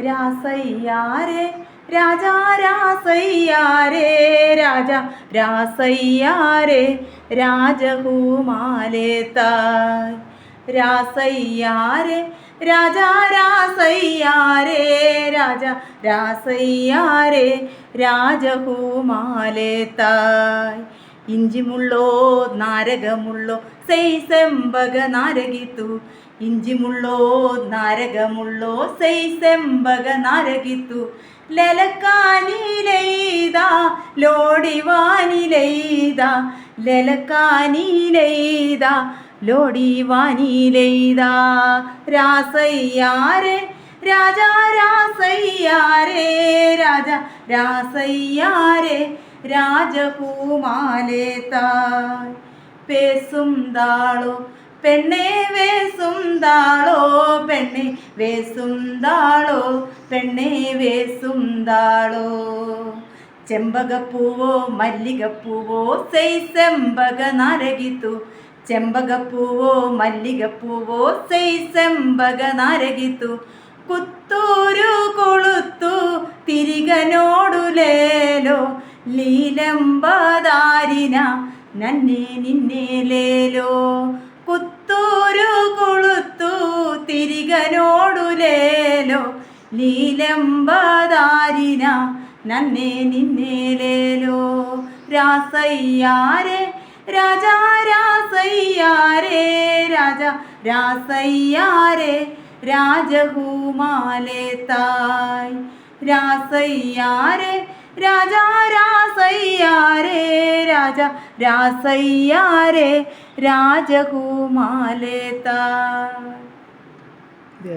രാസയ്യാരെ രാജാ രാസയ്യാരേ രാജ രാസയ്യാരേ രാജകുമാലേ തായ്. രാസയ്യാരെ രാജാ രാസയ്യാരേ രാജ രാസയ്യാരേ രാജകുമാലേ തായ്. ഇഞ്ചിമുള്ളോ നാരകമുള്ളോ സൈസെമ്പക നാരകിത്തു. ഇഞ്ചിമുള്ളോ നാരകമുള്ളോ സെമ്പക നാരകിത്തു. ലലക്കാനിലെയ്ത ലോടിവാനിലെയ്ത. ലലക്കാനിലെയ്ത ലോടിവാനിലെയ്ത. രാസയ്യാരെ രാജാ രാസയ്യാരേ രാജ രാസയ്യാരേ രാജകുമാലേ തായ്. പേസും താളോ പെണ്ണെ വേസും താളോ പെണ്ണെ വേസും താളോ പെണ്ണെ വേസും താളോ. ചെമ്പകപ്പൂവോ മല്ലികപ്പൂവോ സൈ സെമ്പക നരകിത്തു. ചെമ്പകപ്പൂവോ മല്ലികപ്പൂവോ സൈ സെമ്പക നരകിത്തു. കുത്തൂരു കൊളുത്തു തിരികനോടുലേലോ ലീലംബദാരിന നന്നെ നിന്നേലേലോ കുത്തൂരു കൊളുത്തു തിരികനോടുലേലോ ലീലംബദാരിന നന്നെ നിന്നേലേലോ രാസയ്യാരെ രാജാ രാസയ്യാരെ രാജ രാസയ്യാരെ. രാജകുമാലേ തായ്. രാസയ്യാരെ രാജാ രാസയ്യാരെ രാജ രാസയ്യാരെ രാജകുമാലേ തായ്.